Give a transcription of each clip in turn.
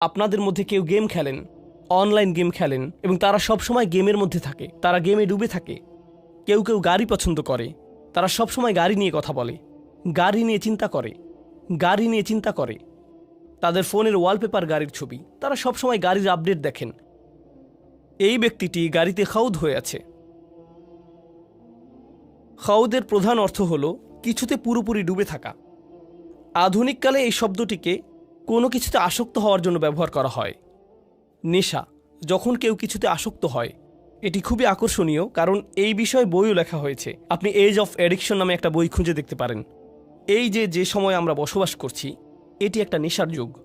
আপনাদের মধ্যে কেউ গেম খেলেন অনলাইন গেম খেলেন এবং তারা সবসময় গেমের মধ্যে থাকে, তারা গেমে ডুবে থাকে। কেউ কেউ গাড়ি পছন্দ করে, তারা সবসময় গাড়ি নিয়ে কথা বলে, গাড়ি নিয়ে চিন্তা করে, গাড়ি নিয়ে চিন্তা করে। তাদের ফোনের ওয়ালপেপার গাড়ির ছবি, তারা সবসময় গাড়ির আপডেট দেখেন। এই ব্যক্তিটি গাড়িতে খাউদ হয়ে আছে। খাউদের প্রধান অর্থ হল, কিছুতে পুরোপুরি ডুবে থাকা। আধুনিককালে এই শব্দটিকে কোনো কিছুতে আসক্ত হওয়ার জন্য ব্যবহার করা হয়। নেশা, যখন কেউ কিছুতে আসক্ত হয়, এটি খুবই আকর্ষণীয় কারণ এই বিষয়ে বইও লেখা হয়েছে। আপনি এজ অফ অ্যাডিকশন নামে একটা বই খুঁজে দেখতে পারেন। এই যে যে সময় আমরা বসবাস করছি, এটি একটা নেশার যুগ।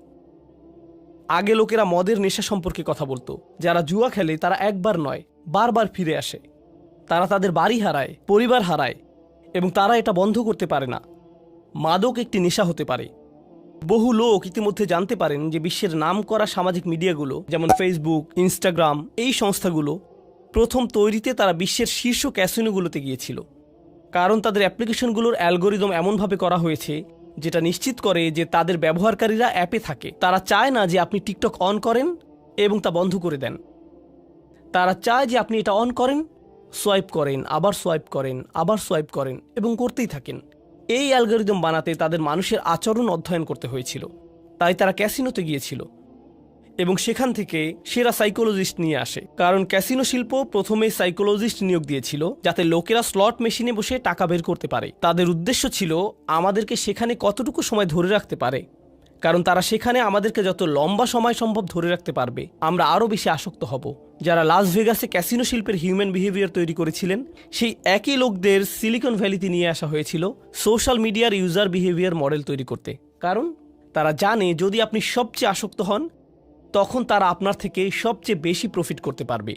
আগে লোকেরা মদের নেশা সম্পর্কে কথা বলতো। যারা জুয়া খেলে, তারা একবার নয়, বারবার ফিরে আসে। তারা তাদের বাড়ি হারায়, পরিবার হারায়, এবং তারা এটা বন্ধ করতে পারে না। মাদক একটি নেশা হতে পারে। বহু লোক ইতিমধ্যে জানতে পারেন যে বিশ্বের নাম করা সামাজিক মিডিয়াগুলো, যেমন ফেসবুক ইনস্টাগ্রাম এই সংস্থাগুলো প্রথম তৈরিতে তারা বিশ্বের শীর্ষ ক্যাসিনোগুলোতে গিয়েছিল। কারণ তাদের অ্যাপ্লিকেশনগুলোর অ্যালগোরিদম এমনভাবে করা হয়েছে, যেটা নিশ্চিত করে যে তাদের ব্যবহারকারীরা অ্যাপে থাকে। তারা চায় না যে আপনি টিকটক অন করেন এবং তা বন্ধ করে দেন। তারা চায় যে আপনি এটা অন করেন, সোয়াইপ করেন, আবার সোয়াইপ করেন, আবার সোয়াইপ করেন এবং করতেই থাকেন। এই অ্যালগোরিদম বানাতে তাদের মানুষের আচরণ অধ্যয়ন করতে হয়েছিল। তাই তারা ক্যাসিনোতে গিয়েছিল এবং সেখান থেকে সেরা সাইকোলজিস্ট নিয়ে আসে। কারণ ক্যাসিনো শিল্প প্রথমে সাইকোলজিস্ট নিয়োগ দিয়েছিল যাতে লোকেরা স্লট মেশিনে বসে টাকা বের করতে পারে। তাদের উদ্দেশ্য ছিল, আমাদেরকে সেখানে কতটুকু সময় ধরে রাখতে পারে? কারণ তারা সেখানে আমাদেরকে যত লম্বা সময় সম্ভব ধরে রাখতে পারবে। আমরা আরও বেশি আসক্ত হব। যারা লাস ভেগাসে ক্যাসিনো শিল্পের হিউম্যান বিহেভিয়ার তৈরি করেছিলেন, সেই একই লোকদের সিলিকন ভ্যালিতে নিয়ে আসা হয়েছিল সোশ্যাল মিডিয়ার ইউজার বিহেভিয়ার মডেল তৈরি করতে। কারণ তারা জানে যদি আপনি সবচেয়ে আসক্ত হন, তখন তারা আপনার থেকে সবচেয়ে বেশি প্রফিট করতে পারবে।